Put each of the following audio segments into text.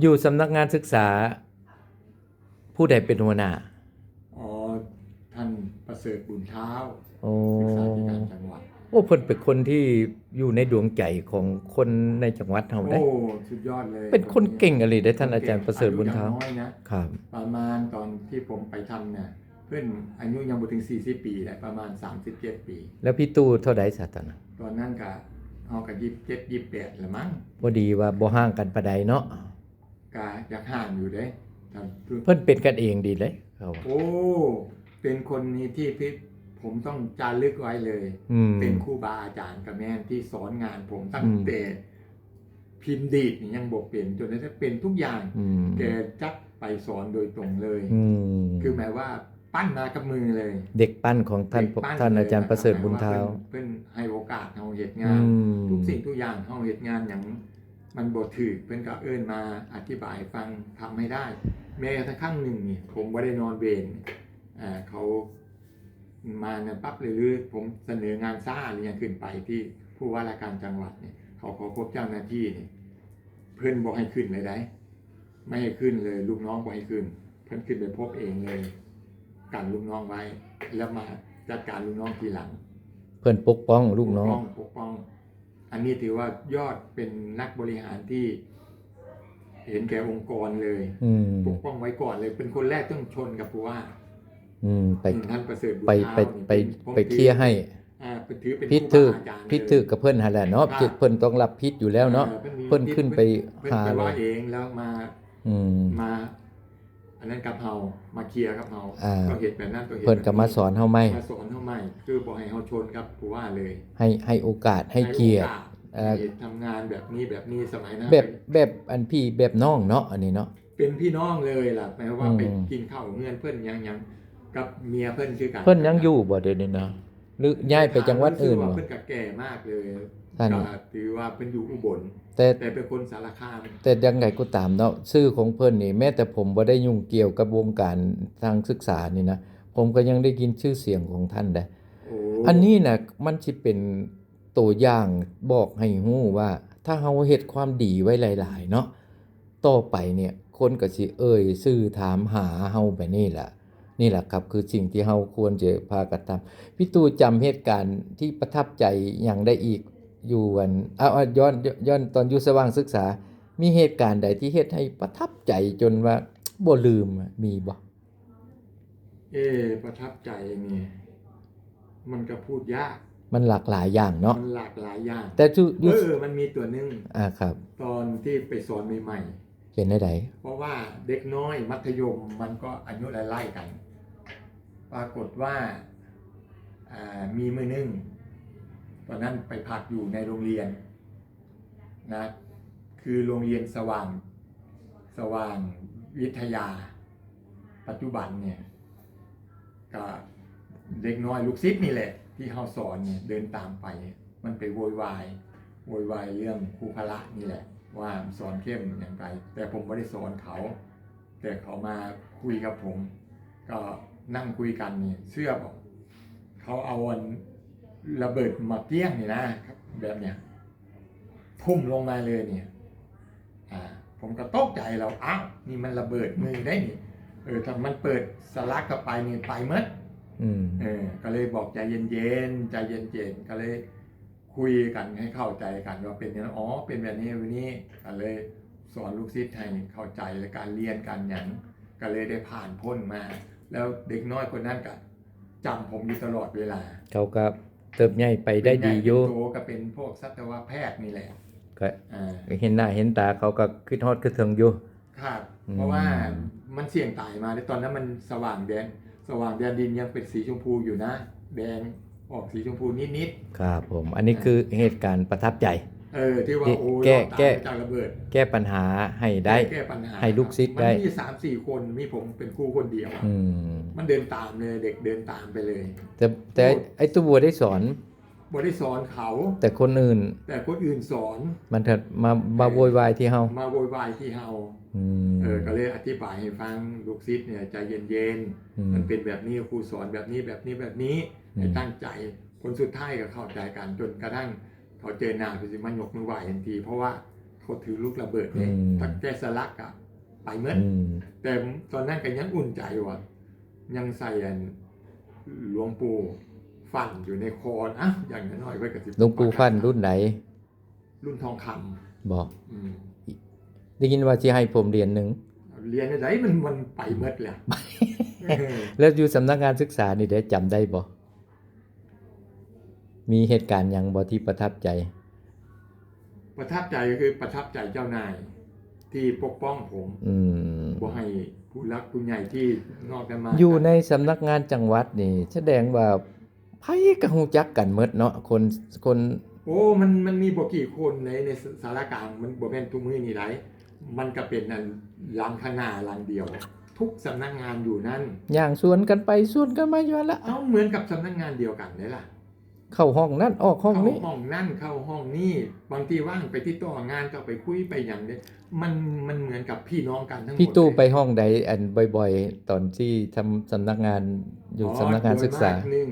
อยู่สำนักงานศึกษา ผู้ใดเป็นหัวหน้า อ๋อ ท่านประเสริฐบุญเท้าโอ้ศึกษาธิการจังหวัด โอ้เพิ่นเป็นคนที่อยู่ในดวงใจของคนในจังหวัดเฮาได้ โอ้ สุดยอดเลยเป็นคนเก่งอะไรได้ท่านอาจารย์ประเสริฐบุญเท้าอยุยังน้อยนะครับ ประมาณตอนที่ผมไปทำเนี่ยเพื่อนอายุยังบ่ถึง 40 ปีแต่ประมาณ 37 ปี แล้วพี่ตู้เท่าใดซะตอนนั้นตอนนั้นก็เอากับยี่สิบเจ็ดยี่สิบแปดละมั้งพอดีว่าบ่ห่างกันปานใดเนาะ ก็อยากห่างอยู่เด้ทำคือเพิ่นเป็นกันเองดีเลยเขาว่าโอ้ เป็นคนนี้ที่พี่ผมต้องจารึกไว้เลย อืม เป็นครูบาอาจารย์กับแม่นที่สอนงานผมตั้งอืม แต่พิมพ์ดีดนี่ยังบอกเป็นจนได้เป็นทุกอย่างอืมแกจักไปสอนโดยตรงเลย อืมคือหมายว่าปั้นมากับมือเลยเด็กปั้นของท่านเด็กปั้ท่านอาจารย์ประเสริฐบุญเท้าหมยว่เพิ่นเพิ่นให้โอกาสเฮาเฮ็ดอืงานมทุกสิ่งทุกอย่างเฮาเฮ็ดงานอย่าง มันบ่ถือเพิ่นก็เอิ้นมาอธิบายฟังทำให้ได้ แม้กระทั่งครั้งหนึ่งนี่ผมบ่ได้นอนเวรอ่าเขามาเนี่ยปั๊บเลยหรือผมเสนองานซ่าหรือยังขึ้นไปที่ผู้ว่าราชการจังหวัดเนี่ยเขาขอพบเจ้าหน้าที่นี่เพิ่นบอกให้ขึ้นเลยได้ ไม่ให้ขึ้นเลยลูกน้องบอกให้ขึ้น เพิ่นขึ้นไปพบเองเลยกันลูกน้องไว้ แล้วมาจัดการลูกน้องทีหลัง เพิ่นปกป้องลูกน้องปป้ปกป้อง อันนี้ถือว่ายอดเป็นนักบริหารที่ เห็นแก่องค์กรเลยอืมปกป้องไว้ก่อนเลย เป็นคนแรกต้องชนกับผู้ว่าอืมไปท่านประเสริฐบุญไปเท้าไปนี่ไปผมไปเคลียร์ให้อ่าเป็นถือเป็นพิษครูถือบาอาจารย์พิษเลยถือกับเพิ่นหั่นแหละเนาะครับ เพิ่นต้องรับพิษอยู่แล้วเนาะ ออมีเพิ่นขึ้นไปเพิ่นหาไปเลว่ายเองแล้วมาอืม มา อันนั้นกับเฮามาเคลียร์กับเฮาอ่า ก็เห็นแบบนั้นก็เห็นเพิ่นก็มาสอนเฮาไหมมาสอนเฮา ใหม่ คือบอกให้เฮาชนกับผู้ว่าเลย ให้ให้โอกาสให้เกียรติโอกาสเอ่อให้ทำงานแบบนี้แบบนี้สมัยนั้นแบบแบบอันพี่แบบน้องเนาะอันนี้เนาะเป็นพี่น้องเลยล่ะแปลว่าอืมไปกินข้าวเงื่อนเพื่อนยังยังกับเมียเพื่อนคือกันเพิ่นยังอยู่บ่เดี๋ยวนี้เนาะหรือย้ายไปจังหวัดอื่นรู้สึกบ่ว่าเพื่อนก็แก่มากเลยท่านก็ถือว่าเพิ่นอยู่อุบลแต่แต่เป็นคนสารคามแต่ยังไงก็ตามเนาะชื่อของเพิ่นนี่แม้แต่ผมบ่ได้ยุ่งเกี่ยวกับวงการทางศึกษานี่นะ ผมก็ยังได้ยินชื่อเสียงของท่านได้โอ้อันนี้น่ะมันสิเป็นตัวอย่างบอกให้ฮู้ว่า ถ้าเฮาเฮ็ดความดีไว้หลาย ๆ เนาะต่อไปเนี่ยคนก็สิเอ่ยชื่อถามหาเฮาไปนี่ล่ะนี่แหละครับคือสิ่งที่เฮาควรจะพากันทำพี่ตู่จำเหตุการณ์ที่ประทับใจอย่างได้อีกอยู่วันเอาเอาย้อนย้อนตอนอยู่สว่างศึกษา มีเหตุการณ์ใดที่เฮ็ดให้ประทับใจจนว่าบ่ลืมอะมีบ่ เอ๊ะประทับใจนี่มันก็พูดยาก มันหลากหลายอย่างเนาะมันหลากหลายอย่าง แต่จุอเอยู่อมันมีตัวหนึงอ่าครับ ตอนที่ไปสอนใหม่ๆเป็นได้ไดเพราะว่าเด็กน้อยมัธยมมันก็อายุไล่ๆกัน ปรากฏว่าอ่ามีมือหนึ่งตอนนั้นไปพักอยู่ในโรงเรียนนะคือโรงเรียนสว่างสว่างวิทยา ปัจจุบันเนี่ย ก็เด็กน้อยลูกศิษย์นี่แหละ ที่เขาสอนเนี่ยเดินตามไป มันไปโวยวายโวยวายเรื่องครูพละนี่แหละ ว่าสอนเข้มอย่างไร แต่ผมไม่ได้สอนเขา แต่เขามาคุยกับผม ก็นั่งคุยกันเนี่ยเชื่อบอกเขาเอาระเบิดมาเปี้ยงนี่นะครับ แบบเนี้ยทุ่มลงมาเลยเนี่ย อ่า ผมก็ตกใจเราอ้าวนี่มันระเบิดมือได้นี่ เออถ้ามันเปิดสลักเข้าไปนี่ไปหมดอืมเออ ก็เลยบอกใจเย็นๆใจเย็นๆก็เลยคุยกันให้เข้าใจกันว่าเป็นอย่างนั้นอ๋อเป็นแบบนี้วันนี้ก็เลยสอนลูกศิษย์ให้เข้าใจและการเรียนการอย่างก็เลยได้ผ่านพ้นมา แล้วเด็กน้อยคนนั้นก็จำผมอยู่ตลอดเวลาเขาก็เติบใหญ่ไปได้ดีอยู่เป็นใหญ่เป็นโตก็เป็นพวกสัตวแพทย์นี่แหละก็อ่า เห็นหน้าเห็นตาเขาก็คิดฮอดคิดถึงอยู่ ครับอืมเพราะว่ามันเสี่ยงตายมาในตอนนั้นมันสว่างแดนสว่างแดนดินยังเป็นสีชมพูอยู่นะ แดงออกสีชมพูนิดๆครับผมอันนี้คือเหตุการณ์ประทับใจ เออที่ว่าที่โอ้ยแก้รอดตายแก้จากระเบิด แก้ปัญหาให้ได้แก้ปัญหาให้ลูกศิษย์ได้มันมีสามสี่คนมีผมเป็นครูคนเดียวอืมมันเดินตามเลยเด็กเดินตามไปเลย แต่แต่ไอ้ตัวบัวได้สอนบ่ได้สอนเขา แต่คนอื่น แต่คนอื่นสอนมันถัดมามาโวยวายที่เฮามาโวยวายที่เฮาอืม เออก็เลยอธิบายให้ฟังลูกศิษย์เนี่ยใจเย็นอืๆมมันเป็นแบบนี้ครูสอนแบบนี้แบบนี้แบบนี้อืมให้ตั้งใจคนสุดท้ายก็เข้าใจกันจนกระทั่งเขาเจอหน้าคือสิมันยกมือไหว้ทันที เพราะว่าเขเขาถือลูกระเบิดเนี่ยอืมถ้าแกสลักอะไปเมื่ออืมแต่ตอนนั้นก็ยังอุ่นใจว่ายังใส่อันหลวงปู่ฟันอยู่ในคอนะอย่างน้อยๆไว้กับสิหลวงปู่ฟันรุ่นไหนรุ่นทองคำบอกอืม ได้ยินว่าสิให้ผมเหรียญหนึงเรียนไหนมันมันไปเมื่อแล้วเออแล้วอยู่สำนักงานศึกษานี่ได้จำได้บ่มีเหตุการณ์หยังบ่ที่ประทับใจ ประทับใจก็คือประทับใจเจ้านาย ที่ปกป้องผม อืมบ่ให้ผู้รักผู้ใหญ่ที่นอกกันมา อยู่ในสำนักงานจังหวัดนี่ แสดงว่าไผก็ฮู้จักกันหมดเนาะคนคน โอ้ มันมันมีบ่กี่คนในในสารกลางมันบ่แม่นทุกมือนี่ไร มันก็เป็นนั่นหลังข้างหน้าหลังเดียว ทุกสำนักงานอยู่นั่นย่างสวนกันไปสวนกันมาอยู่นั่นละเอ้าเหมือนกับสำนักงานเดียวกันเลยล่ะ เข้าห้องนั่นออกห้องเข้านี้ ห้องนั่นเข้าห้องนี่บางทีว่างไปที่โต๊ะงานก็ไปคุยไปอย่างเนี้ยมันมันเหมือนกับพี่น้องกันทั้งหมดพี่ตู้เลยไปห้องใดอันบ่อยๆ ตอนที่ทำสำนักงานอยู่สำนักงานศึกษา โดยมหนึ่ง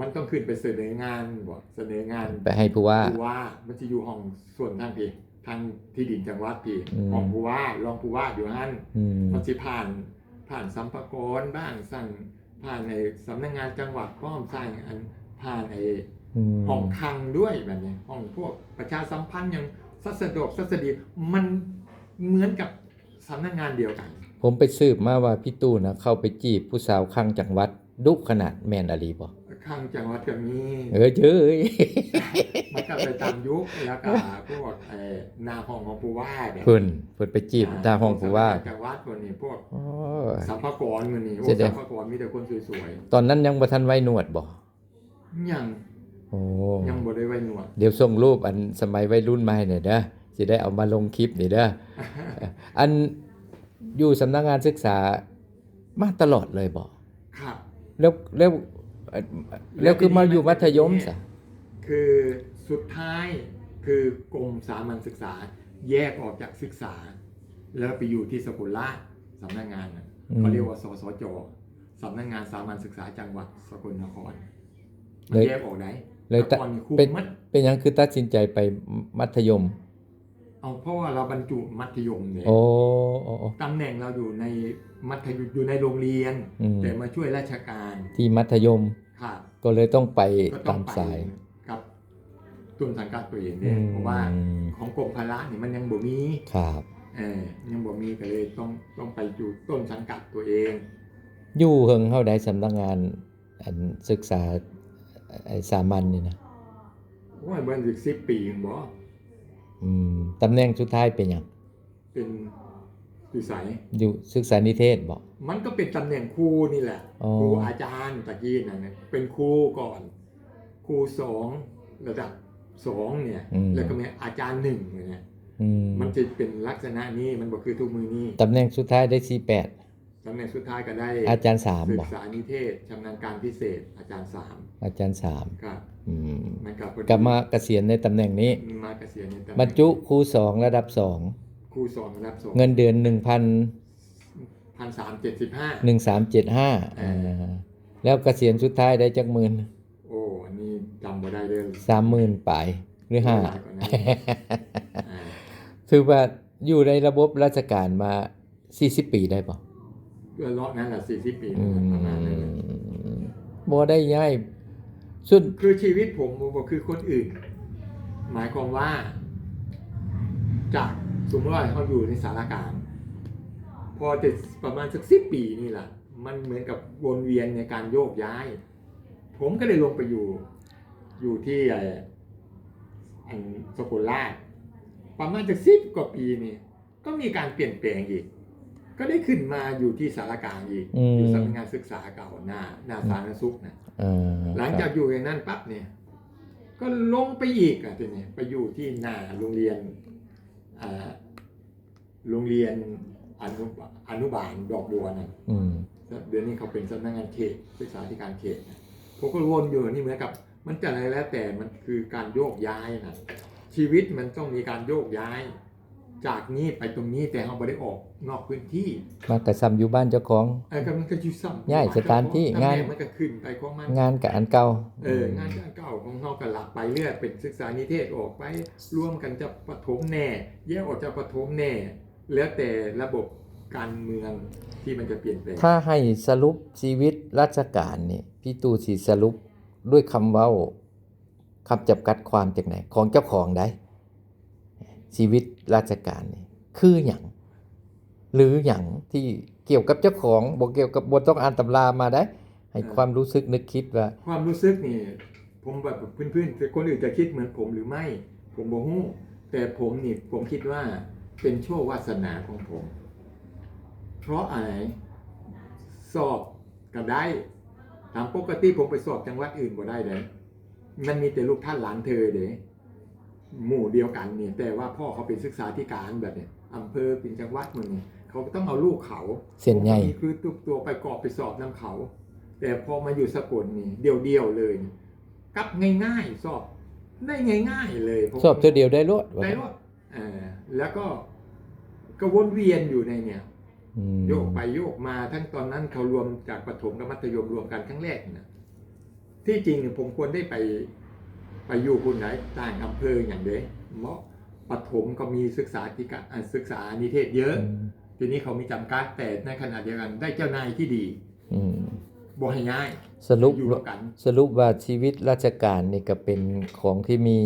มันต้องขึ้นไปเสนองานบ่เสนองานไปให้ผู้ว่าผู้ว่ามันจะอยู่ห้องส่วนทางพี่ ทางที่ดินจังหวัดพี่อืมห้องผู้ว่ารองผู้ว่าอยู่ฮั่นอืมมันสิผ่านผ่านสัมภากรบ้างสั่งผ่านในสำนักงานจังหวัดป้อมสร้างอันผ่านไออืมห้องคลังด้วยแบบนี้ห้องพวกประชาสัมพันธ์อย่างสัสดกสัสดีมันเหมือนกับสำนักงานเดียวกัน ผมไปสืบมาว่าพี่ตู้นะเข้าไปจีบผู้สาวข้างจังหวัดดุขนาดแมนอลีบ่ ข้างจังหวัดก็มีเออเจ้ยมันก็ไปตามยุคแล้วก็พวกไอ้หนาห้องของผู้ว่าเนี่ยเพิ่นเพิ่นไปจีบตาห้องผู้ว่าจังหวัดคนนี้พวกอ๋อสัมภากรมันนี่โอ้แสดงสัมภากรมีแต่คนสวยตอนนั้นยังบ่ทันไว้หนวดบ่ๆยังโอ้ยังบ่ได้ไว้หนวดเดี๋ยวส่งรูปอันสมัยวัยรุ่นมาให้หน่อยเด้อสิได้เอามาลงคลิปนี่เด้ออันอยู่สำนักงานศึกษามาตลอดเลยบ่ครับแล้วแล้วเอ่อ แล้วคือมาอยู่มัธยมซะคือสุดท้ายคือกรมสามัญศึกษา แยกออกจากศึกษา แล้วไปอยู่ที่สกุลราชสำนักงานน่ะเขาเรียกว่าสสจสำนักงานสามัญศึกษาจังหวัดสกลนครมันแยกออกไหนเลยแต่ตะก่อนนี่คุมเป็นมัดเป็นหยังคือตัดสินใจไปมัธยม เอาเพราะว่าเราบรรจุมัธยมเนี่ยโอ้โอ้โอ้ ตำแหน่งเราอยู่ในมัธยมอยู่ในโรงเรียน อืม แต่มาช่วยราชการที่มัธยมค่ะก็เลยต้องไปก็ต้อตางมไปสาย กับต้นสังกัดตัวเองเนี่ยเพราะว่าอืมของกรมพละนี่มันยังบ่มีครับ เออยังบ่มีก็เลยต้องต้องไปอยู่ต้นสังกัดตัวเอง อยู่เฮิงเฮาได้สำนักงานอันศึกษาไอ้สามัญนี่นะว่าเบิ่นสิสิบปีเห็นบ่ อืมตำแหน่งสุดท้ายเป็นหยังเป็นอยู่ไสอยู่ศึกษานิเทศบ่มันก็เป็นตำแหน่งครูนี่แหละอ๋อ ครูอาจารย์ตะกี้นั่นน่ะเป็นครูก่อนครูสองระดับสองเนี่ยแล้วก็มีอาจารย์หนึ่งเนี่ยอืมมันจะเป็นลักษณะนี้มันบ่คือทุกมือนี้ตำแหน่งสุดท้ายได้ตำแหน่งสุดท้ายก็ได้48อาจารย์สามศึบ่กษานิเทศชำนาญการพิเศษอาจารย์สามอาจารย์สามครับอืมมัน ก็กลับมาเกษียณในตำแหน่งนี้มาเกษียณในตำแหน่งบรรจุครูสองระดับสองครูสอนระดับสองเงินเดือน1,000พันสามเจ็ดสิบห้า1375อ่าแล้วเกษียณสุดท้ายได้จักหมื่นโอ้อันนี้จำบ่ได้เลย30,000ปลายหรือหลาย5กว่านั้นอ่าคือว่าอยู่ในระบบราชการมา40ปีได้ป่ะเพื่อรอบนั้นแหละสี่สิบปีอืประมาณนั้นแหละมบ่ได้ย้าย สุดคือชีวิตผมบ่คือคนอื่น หมายความว่า จากสมมติว่าเขาอยู่ในสารกลางพอจะประมาณสักสิบปีนี่แหละมันเหมือนกับวนเวียนในการโยกย้าย ผมก็เลยลงไปอยู่ อยู่ที่ไอ้อันสกุลราชประมาณจะสิบกว่าปีนี่ก็มีการเปลี่ยนแปลงอีก ก็ได้ขึ้นมาอยู่ที่สารกลางอีกอืมอยู่สำนักงานศึกษาเก่าหน้าหน้าสาธารณสุขนะเออ หลังจากอยู่อย่างนั้นปั๊บเนี่ย ก็ลงไปอีกอะทีนี้ไปอยู่ที่หน้าโรงเรียนอ่าโรงเรียนอนุอนุบาลดอกบัวนะอืมเดี๋ยวนี้เขาเป็นสำนักงานเขตศึกษาธิการเขตนะผมก็วนอยู่นี่เหมือนกับ มันจะอะไรแล้วแต่มันคือการโยกย้ายนะชีวิตมันต้องมีการโยกย้าย จากนี้ไปตรงนี้แต่เราไม่ได้ออกนอกพื้นที่มากระซำอยู่บ้านเจ้าของไอ้ก็มันก็อยู่ซ้ำย้ายสถานที่งานมันก็ขึ้นไปของมันงานกับอันเก่าเอองานเก่าของเราก็หลับไปเรื่อยเป็นศึกษานิเทศออกไปร่วมกันจะปฐมแน่ แยกออกจากปฐมแน่ แล้วแต่ระบบการเมืองที่มันจะเปลี่ยนแปลงถ้าให้สรุปชีวิตราชการนี่พี่ตู่สิสรุปด้วยคำเว้าคำจำกัดความจากไหนของเจ้าของได้ ชีวิตราชการนี่คือหยังหรือหยังที่เกี่ยวกับเจ้าของบ่เกี่ยวกับบทต้องอ่านตำรามาได้ ให้ความรู้สึกนึกคิดว่า ความรู้สึกนี่ ผมแบบเพื่อนๆแต่คนอื่นจะคิดเหมือนผมหรือไม่ ผมบ่ฮู้แต่ผมนี่ผมคิดว่าเป็นโชควาสนาของผม เพราะอะไรสอบก็ได้ตามปกติผมไปสอบจังหวัดอื่นบ่ได้เลยมันมีแต่ลูกท่านหลานเธอเด้ หมู่เดียวกันนี่แต่ว่าพ่อเขาเป็นศึกษาธิการแบบเนี้ยอำเภอเป็นจังหวัดมึงนี่เขาก็ต้องเอาลูกเขาเส้นใหญ่ผมก็มีคือตุกตัวไปกรอบไปสอบน้ำเขา แต่พอมาอยู่สกลนี่เดียวเดียวๆเลยนี่กลับง่ายๆสอบได้ง่าย ๆ เลยผมสอบเท่าเดียวได้รวดว่าได้รอดเอ่าแล้วก็ก็วนเวียนอยู่ในเนี่ยอืมโยกไปโยกมาทั้งตอนนั้นเขารวมจากประถมกับมัธยมรวมกันครั้งแรกนะที่จริงเนี่ยผมควรได้ไป ไปอยู่คุณไหนต่างอำเภออย่างเด้เพราะประถมก็มีศึกษาธิการอ่าศึกษานิเทศเยอะอืมทีนี้เขามีจำกัดแต่ในขณะเดียวกันได้เจ้านายที่ดีอืมบ่ให้ง่ายสรุปอยู่ร่วมกันสรุปว่าชีวิตราชการนี่ก็เป็นของที่มี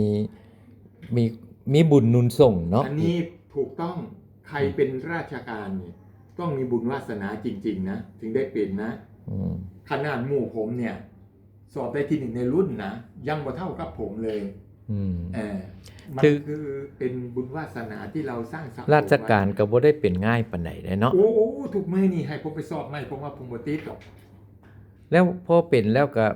มีมีบุญหนุนส่งเนาะอันนี้ถูกต้องใครเป็นราชการเนี่ยต้องมีบุญวาสนาจริง ๆ นะ ถึงได้เป็นนะอืมขนาดหมู่ผมเนี่ย สอบได้ที่หนึ่งในรุ่นนะยังบ่เท่ากับผมเลยอืมเออมันคือคือเป็นบุญวาสนาที่เราสร้างสรรค์ราชการก็บ่ได้เป็นง่ายปานใดเด้เนาะโอ้โอ้ถูกมือนี่ให้ผมไปสอบไหมผมว่าผมบ่ติดหรอกแล้วพอเป็นแล้วก็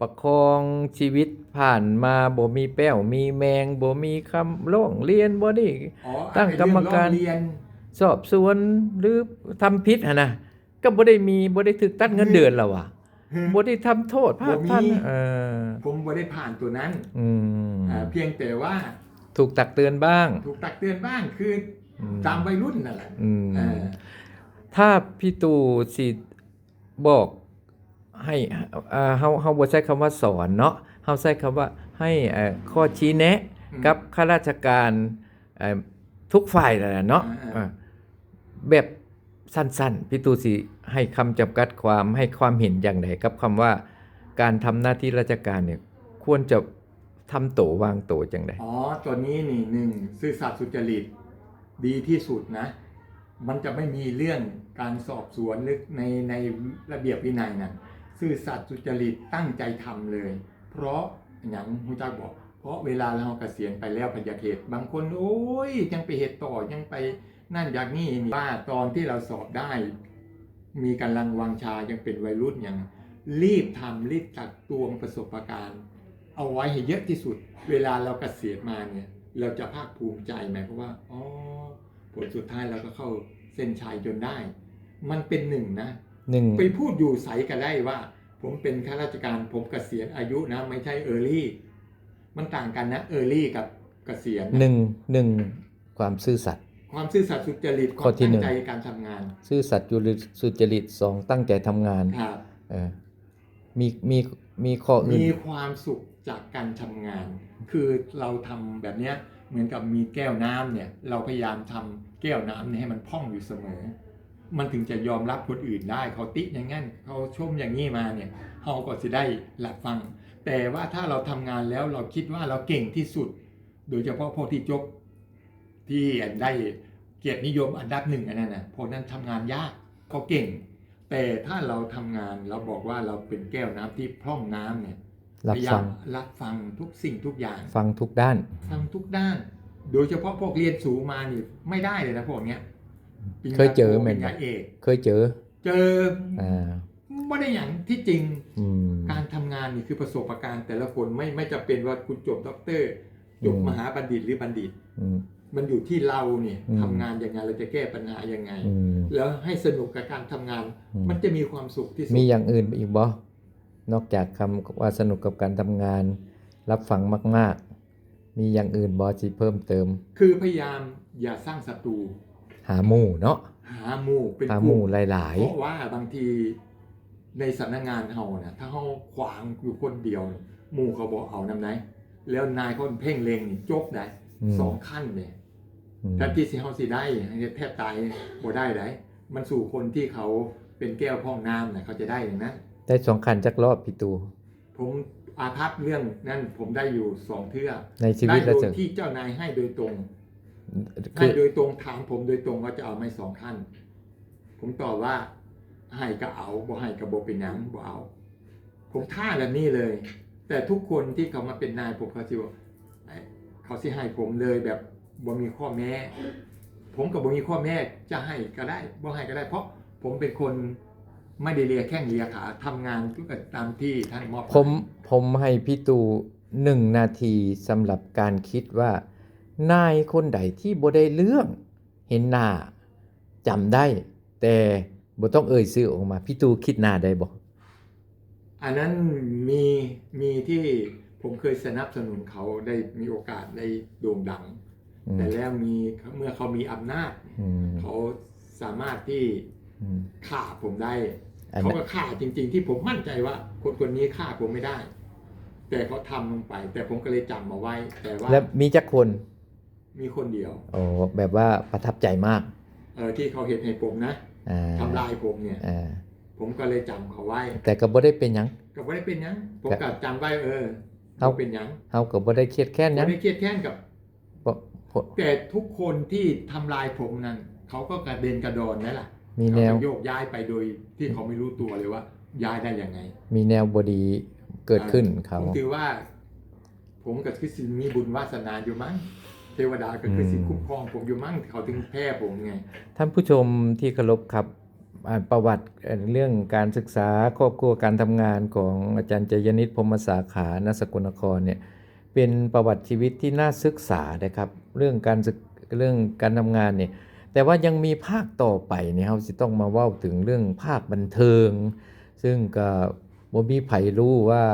ประคองชีวิตผ่านมาบ่มีแป้วมีแมงบ่มีคำร้องเรียนบ่ได้อ๋อตั้งไอ้กรรมการเององเรียนสอบสวนหรือทำผิดหั่นน่ะก็บ่ได้มีบ่ได้ถูกตัดเงินเดือนแล้วว่ะ บ่ได้ทำโทษภาคทันบ่มีเออผมบ่ได้ผ่านตัวนั้น อืมอ่าเพียงแต่ว่า ถูกตักเตือนบ้าง ถูกตักเตือนบ้างคืออมตามวัยรุ่นนั่นแหละอืมเออถ้าพี่ตู่สิบอกให้อ่าเฮาเฮาบ่ใช้คำว่าสอนเนาะเฮาใช้คำว่าให้เอ่อข้อชี้แนะอืมกับข้าราชการเอ่อทุกฝ่ายนั่นแหละเนาะอ่าๆอ่าแบบ สั้นๆพี่ตูสิให้คำจำกัดความให้ความเห็นอย่างไรกับคำว่า การทำหน้าที่ราชการเนี่ยควรจะทำโตวางโตจังไดอ๋อตัวนี้นี่หนึ่งซื่อสัตย์สุจริตดีที่สุดนะ มันจะไม่มีเรื่องการสอบสวนหรือในในระเบียบวินัยนั่นซื่อสัตย์สุจริตตั้งใจทำเลย เพราะอย่างฮูจักบอก เพราะเวลาเราเกษียณไปแล้วพยาเขตบางคนโอ้ยยังไปเหตุต่อยังไป นั่นอย่างนี้นี่ว่าตอนที่เราสอบได้ มีกำลังวังชายังเป็นวัยรุ่นอย่างรีบทำรีบตักตวงประสบการณ์ เอาไว้ให้เยอะที่สุด เวลาเราเกษียณมาเนี่ย เราจะภาคภูมิใจไหมเพราะว่าอ๋อผลสุดท้ายเราก็เข้าเส้นชัยจนได้ มันเป็นหนึ่งนะหนึ่งไปพูดอยู่ใสกันได้ว่า ผมเป็นข้าราชการผมเกษียณอายุนะ ไม่ใช่เออร์ลี่มันต่างกันนะเออร์ลี่กับเกษียณหนึ่งหนึ่งความซื่อสัตย์ ความซื่อสัตย์สุจริตคข้อวามที่ตั้หนึ่งงใจการทำงาน ซื่อสัตย์จุลิสุจริตสองตั้งใจทำงานครับเออมีมีมีข้ออื่นมีความสุขจากการทำงาน คือเราทำแบบเนี้ยเหมือนกับมีแก้วน้ำเนี่ยเราพยายามทำแก้วน้ำเนี่ยให้มันพร่องอยู่เสมอ มันถึงจะยอมรับคนอื่นได้ เขาติอย่างงั้นเขาชมอย่างนี้มาเนี่ยเขาก็จะได้หลับฟัง แต่ว่าถ้าเราทำงานแล้วเราคิดว่าเราเก่งที่สุด โดยเฉพาะพวกที่จบ ที่ได้เกียรตินิยมอันดับหนึ่งอันนั้นนะพวกนั้นทำงานยากเขาเก่ง แต่ถ้าเราทำงานเราบอกว่าเราเป็นแก้วน้ำที่พร่องน้ำเนี่ยรับพยายาฟัมงรับฟังทุกสิ่งทุกอย่าง ฟังทุกด้าน ฟังทุกด้าน โดยเฉพาะพวกเรียนสูงมานี่ไม่ได้เลยนะพวกเนี้ยปริญญาเคยเจอโทไหมปริญญาเอกเคยเจอ เจออ่าไม่ได้อย่างที่จริงอืมการทำงานนี่คือประสบการณ์แต่ละคนไม่ไม่จะเป็นว่าคุณจบด็อกเตอร์จบอืมมหาบัณฑิตหรือบัณฑิตอื มมันอยู่ที่เราเนี่ยอืมทำงานยังไงเราจะแก้ปัญหายังไง อืมแล้วให้สนุกกับการทำงาน อืมมันจะมีความสุขที่สุดมีอย่างอื่นอีกบ่นอกจากคำว่าสนุกกับการทำงาน รับฟังมาก ๆ มีอย่างอื่นบ่สิเพิ่มเติม คือพยายามอย่าสร้างศัตรูหาหมู่เนาะหาหมู่เป็นหากหลุ่มู่มหลาย เพราะว่าบางทีในสำนักงานเฮานะถ้าเฮาขวางอยู่คนเดียว หมู่เขาบอกเอานำไหน แล้วนายเขาเพ่งเลงนี่จบได้อืม สองขั้นเลยอืม แทนที่สิเฮาสิได้แทบตายบ่ได้ไดมันสู่คนที่เขาเป็นแก้วพองน้ำน่ะเขาจะได้อย่างนั้นได้สองคันจักรอบพี่ตู ผมอาภัพเรื่องนั้นผมได้อยู่สองเทื่อในชีได้วิตโดเรายจะที่เจ้านายให้โดยตรงคืให้อโดยตรงถามผมโดยตรงว่าจะเอาไหม่สองขั้นผมตอบว่าให้ก็เอาบ่ให้ก็บ่เป็นหยังบ่เอา ผมท่าแบบนี้เลย แต่ทุกคนที่เขามาเป็นนายผมเขาสิว่าไอ้เขาสิให้ผมเลยแบบ บ่มีข้อแม้ ผมกับบ่มีข้อแม้จะให้ก็ได้บ่ให้ก็ได้ เพราะผมเป็นคนไม่ได้เลียแข้งเลียขาทำงานทุกอย่างตามที่ท่านมอบหมายผมผมให้พี่ตูหนึ่งนาทีสำหรับการคิดว่า นายคนใดที่บ่ได้เรื่อง เห็นหน้าจำได้ แต่บ่ต้องเอ่ยชื่อออกมาพี่ตูคิดหน้าได้บ่อันนั้นมีมีที่ผมเคยสนับสนุนเขาได้มีโอกาสได้โด่งดังอืม แต่แล้วมีเมื่อเขามีอำนาจอืมเขาสามารถที่อืมฆ่าผมได้อันเขานั้นก็ฆ่าจริง ๆ ที่ผมมั่นใจว่า คนคนนี้ฆ่าผมไม่ได้ แต่เขาทำลงไป แต่ผมก็เลยจำมาไว้ แต่ว่าแล้วมีจักคนมีคนเดียวโอ้แบบว่าประทับใจมาก เออที่เขาเห็นให้ผมนะอ่าทำลายผมเนี่ยอ่าผมก็เลยจำเขาไว้ แต่ก็บ่ได้เป็นหยังก็ไม่ได้เป็นหยังผมแต่ก็จำไว้เออเอาบ่เป็นหยังเฮาก็บ่ได้เครียดแค้นหไม่ยังได้เครียดแค้นกับบ่บ่ แต่ทุกคนที่ทำลายผมนั้นเขาก็กระเด็นกระดอนนั่นแหละมีแนวเขาก็โยกย้ายไปโดยที่เขาไม่รู้ตัวเลยว่า ย้ายได้ยังไง มีแนวบดีเกิดขึ้นเขาผมถือว่า ผมกับคือสิมีบุญวาสนาอยู่มั้งเทวดาก็คือสิคุ้มครองผมอยู่มั้งเขาถึงแพ้ผมไง ท่านผู้ชมที่เคารพครับอ่านประวัติเอ่อเรื่องการศึกษาครอบครัวการทำงานของอาจารย์จยนิตพรหมสาขาณสกลนครเนี่ย เป็นประวัติชีวิตที่น่าศึกษานะครับ เรื่องการศึกเรื่องการทำงานเนี่ยแต่ว่ายังมีภาคต่อไปเนี่ยเราจะต้องมาเว้าถึงเรื่องภาคบันเทิง ซึ่งก็บ่มีไผรู้ว่า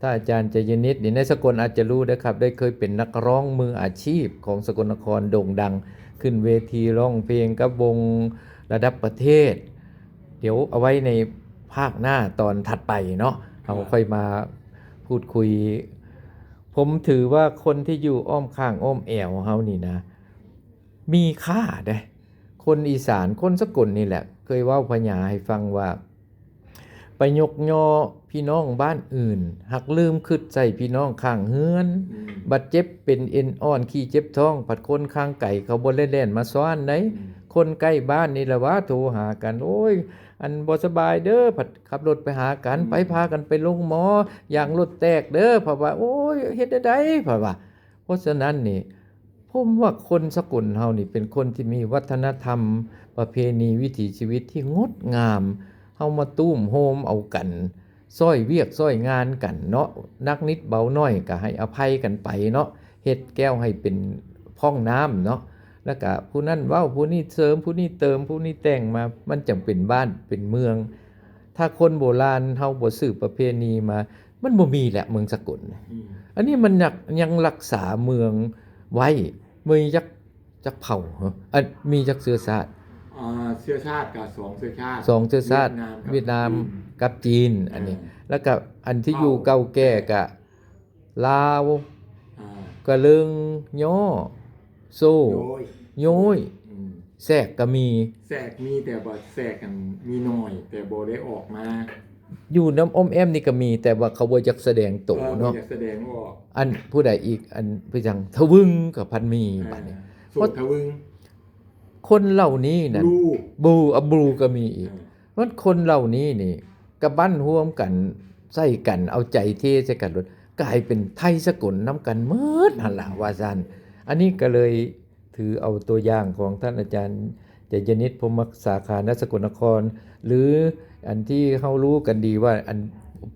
ถ้าอาจารย์จยนิตนี่ในสกลอาจจะรู้นะครับ ได้เคยเป็นนักร้องมืออาชีพของสกลนครโด่งดัง ขึ้นเวทีร้องเพลงกับวงระดับประเทศ เดี๋ยวเอาไว้ในภาคหน้าตอนถัดไปเนาะเราค่อยมาพูดคุย ผมถือว่าคนที่อยู่อ้อมข้างอ้อมแอวเฮานี่นะ มีค่าเด้คนอีสานคนสกลนี่แหละ เคยเว้าพญาให้ฟังว่า ไปยกยอพี่น้องบ้านอื่น หักลืมคิดใส่พี่น้องข้างเฮือนอืมบัดเจ็บเป็นเอ็นอ่อน ขี้เจ็บท้อง ผัดคนข้างไก่เขาบ่เล่นๆมาซ้อนไหนอืม คนใกล้บ้านนี่แหละว่าโทรหากัน โอ้ย อันบ่สบายเด้อผัดขับรถไปหากันไปพากันไปลงหมอ อย่างรถแตกเด้อเพราะว่า โอ้ยเฮ็ดได้ไดเพราะว่า เพราะฉะนั้นนี่ผมว่าคนสกุลเฮานี่เป็นคนที่มีวัฒนธรรม ประเพณีวิถีชีวิตที่งดงามเฮามาตุ้มโฮมเอากันซ้อยเวียกซ้อยงานกันเนาะนักนิดเบาน้อยก็ให้อภัยกันไปเนาะเฮ็ดแก้วให้เป็นพ่องน้ำเนาะ แล้วก็ผู้นั้นเว้าผู้นี้เสริมผู้นี้เติมผู้นี้แต่งมา มันจังเป็นบ้านเป็นเมือง ถ้าคนโบราณเฮาบ่สืบประเพณีมา มันบ่มีแหละเมืองสกลอืมอันนี้มันยังยังรักษาเมืองไว้มีจักจักเผ่าเหรออันมีจักเชื้อชาติอ่าเชื้อชาติกับสองเชื้อชาติสองเชื้อชาติเวียดนามกับเวียดนามกับจีนอันนี้ แล้วก็อันที่อยู่เก่าแก่กะลาวอ่ากะเลิงย่อ โซ่โดยโย้ยอืมแทรกก็มี แสกมีแต่บ่แสกกันมีหน่อย แต่บ่ได้ออกมาอยู่น้ำอมแอมนี่ก็มี แต่ว่าเขาบ่อยากแสดงโตวออเนาะบ่อยากแสดงออกอันผู้ใดอีกอันผู้จังทวึงกับพันมีบัดนี้โสดทะวึงคนเหล่านี้นั่นลูกบูอับรูก็มีอีก มันคนเหล่านี้นี่กระบั้นร่วมกันใส่กันเอาใจเทใส่กันรถกลายเป็นไทยสกุลน้ำกันเมิดหันละว่าซัน อันนี้ก็เลยถือเอาตัวอย่างของท่านอาจารย์เจยนิตพรหมสาขานสกลนคร หรืออันที่เขารู้กันดีว่าอัน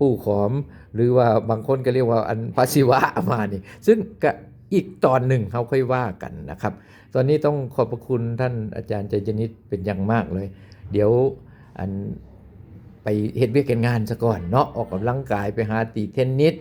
ปู่ขอม หรือว่าบางคนก็เรียกว่าอันพระศิวะมานี่ ซึ่งก็อีกตอนหนึ่งเขาค่อยว่ากันนะครับ ตอนนี้ต้องขอบพระคุณท่านอาจารย์เจยนิตเป็นอย่างมากเลย เดี๋ยวอันไปเฮ็ดเวียกเฮ็ดงานซะก่อนเนาะออกกำลังกายไปหาตีเทนนิส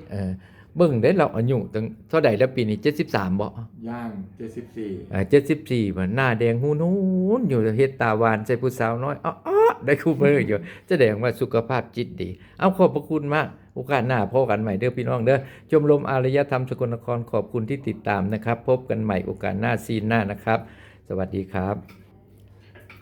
เออเบิ่งได้เราอายุตั้งเท่าใดแล้วปีนี้73บ่ย่างเจ็ดสิบสี่อ่า74บ่หน้าแดงหูนูนอยู่เฮ็ดตาหวานใส่ผู้สาวน้อยอ้อๆได้คู่มืออยู่แสดงว่าสุขภาพจิตดี เอาขอบพระคุณมากโอกาสหน้าพบกันใหม่เด้อพี่น้องเด้อชมรมอารยธรรมสกลนครขอบคุณที่ติดตามนะครับ พบกันใหม่โอกาสหน้าซีนหน้านะครับ สวัสดีครับ